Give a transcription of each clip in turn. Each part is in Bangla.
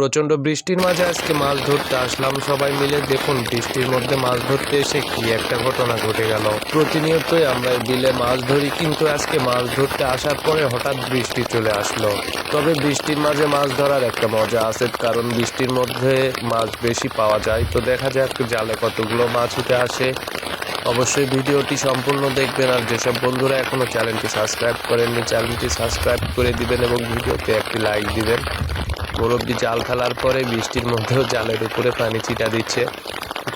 প্রচণ্ড বৃষ্টির মাঝে আজকে মাছ ধরতে আসলাম। সবাই মিলে দেখুন বৃষ্টির মধ্যে মাছ ধরতে এসে কি একটা ঘটনা ঘটে গেল। প্রতিনিয়তই আমরা বিলে মাছ ধরি, কিন্তু আজকে মাছ ধরতে আসার পরে হঠাৎ বৃষ্টি চলে আসলো। তবে বৃষ্টির মাঝে মাছ ধরার একটা মজা আছে, কারণ বৃষ্টির মধ্যে মাছ বেশি পাওয়া যায়। তো দেখা যাক জালে কতগুলো মাছ উঠে আসে। অবশ্যই ভিডিওটি সম্পূর্ণ দেখবেন, আর যেসব বন্ধুরা এখনও চ্যানেলটি সাবস্ক্রাইব করেননি, চ্যানেলটি সাবস্ক্রাইব করে দিবেন এবং ভিডিওতে একটি লাইক দিবেন। মুরব্বী জাল ফেলার পরে বৃষ্টির মধ্যেও জালের উপরে পানি ছিটা দিচ্ছে।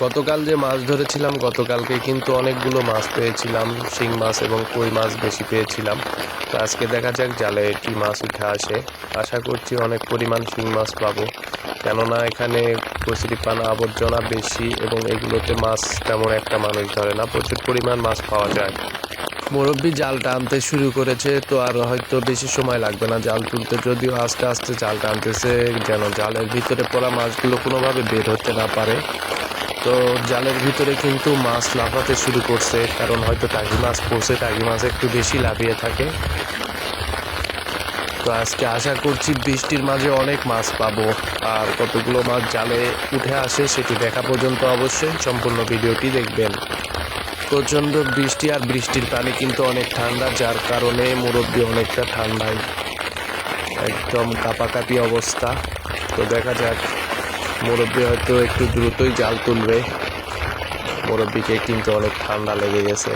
গতকাল যে মাছ ধরেছিলাম, গতকালকে কিন্তু অনেকগুলো মাছ পেয়েছিলাম, শিং মাছ এবং কই মাছ বেশি পেয়েছিলাম। তো আজকে দেখা যাক জালে কি মাছ উঠে আসে। আশা করছি অনেক পরিমাণ শিং মাছ পাবো। কেননা এখানে কচুরিপানা আবর্জনা বেশি এবং এগুলোতে মাছ তেমন একটা মানুষ ধরে না, প্রচুর পরিমাণ মাছ পাওয়া যায়। মুরব্বী জাল টানতে শুরু করেছে, তো আর হয়তো বেশি সময় লাগবে না জাল তুলতে। যদিও আস্তে আস্তে জাল টানতেছে, যেন জালের ভিতরে পড়া মাছগুলো কোনোভাবে বের হতে না পারে। তো জালের ভিতরে কিন্তু মাছ লাফাতে শুরু করছে, কারণ হয়তো টাকি মাছ পড়ছে টাকি মাছ একটু বেশি লাফিয়ে থাকে। তো আজকে আশা করছি বৃষ্টির মাঝে অনেক মাছ পাবো, আর কতগুলো মাছ জালে উঠে আসে সেটি দেখা পর্যন্ত অবশ্যই সম্পূর্ণ ভিডিওটি দেখবেন। প্রচণ্ড বৃষ্টি আর বৃষ্টির পানি কিন্তু অনেক ঠান্ডা, যার কারণে মুরব্বী অনেকটা ঠান্ডায় একদম কাপাকাপি অবস্থা। তো দেখা যাক, মুরব্বী হয়তো একটু দ্রুতই জাল তুলবে। মুরব্বীকে কিন্তু অনেক ঠান্ডা লেগে গেছে।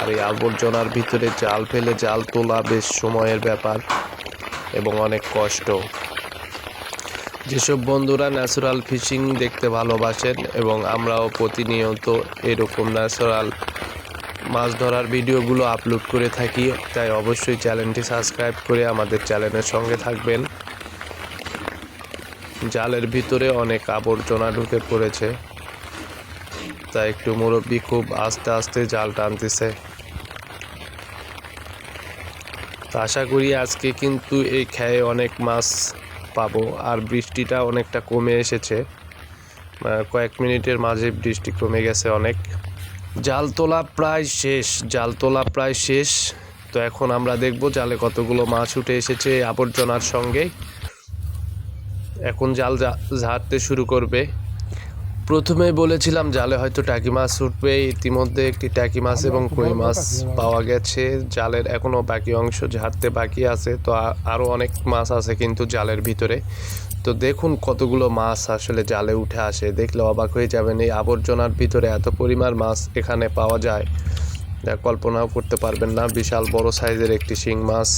আর এই আবর্জনার ভিতরে জাল ফেলে জাল তোলা বেশ সময়ের ব্যাপার এবং অনেক কষ্ট। যেসব বন্ধুরা ন্যাচারাল ফিশিং দেখতে ভালোবাসেন এবং আমরাও প্রতিনিয়ত এরকম ন্যাচারাল মাছ ধরার ভিডিওগুলো আপলোড করে থাকি, তাই অবশ্যই চ্যানেলটি সাবস্ক্রাইব করে আমাদের চ্যানেলের সঙ্গে থাকবেন। জালের ভিতরে অনেক আবর্জনা ঢুকে পড়েছে, তাই একটু মুরব্বী খুব আস্তে আস্তে জাল টানতেছে। আশা করি আজকে কিন্তু এই খেয়ে অনেক মাছ পাবো। আর বৃষ্টিটা অনেকটা কমে এসেছে। কয়েক মিনিটের মাঝে বৃষ্টি কমে গেছে অনেক। জাল তোলা প্রায় শেষ জাল তোলা প্রায় শেষ। তো এখন আমরা দেখব জালে কতগুলো মাছ উঠে এসেছে আবর্জনার সঙ্গে। এখন জাল ঝাড়তে শুরু করবে। প্রথমে বলেছিলাম জালে হয়তো টাকি মাছ উঠবে। ইতিমধ্যে একটি টাকি মাছ এবং কই মাছ পাওয়া গেছে। জালের এখনও বাকি অংশ ঝাড়তে বাকি আছে। তো আরও অনেক মাছ আছে কিন্তু জালের ভিতরে। তো দেখুন কতগুলো মাছ আসলে জালে উঠে আসে। দেখলে অবাক হয়ে যাবেন এই আবর্জনার ভিতরে এত পরিমাণ মাছ এখানে পাওয়া যায়। কল্পনাও করতে পারবেন না। বিশাল বড় সাইজের একটি শিং মাছ।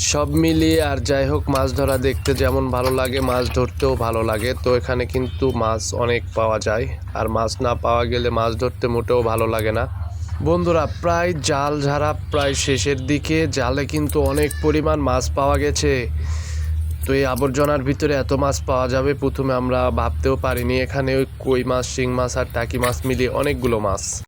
সব মিলিয়ে আর যাই হোক, মাছ ধরা দেখতে যেমন ভালো লাগে, মাছ ধরতেও ভালো লাগে। তো এখানে কিন্তু মাছ অনেক পাওয়া যায়। আর মাছ না পাওয়া গেলে মাছ ধরতে মোটেও ভালো লাগে না। বন্ধুরা, প্রায় জাল ঝাড়া প্রায় শেষের দিকে। জালে কিন্তু অনেক পরিমাণ মাছ পাওয়া গেছে। তো এই আবর্জনার ভিতরে এত মাছ পাওয়া যাবে, প্রথমে আমরা ভাবতেও পারিনি এখানে ওই কই মাছ, শিং মাছ আর টাকি মাছ মিলিয়ে অনেকগুলো মাছ।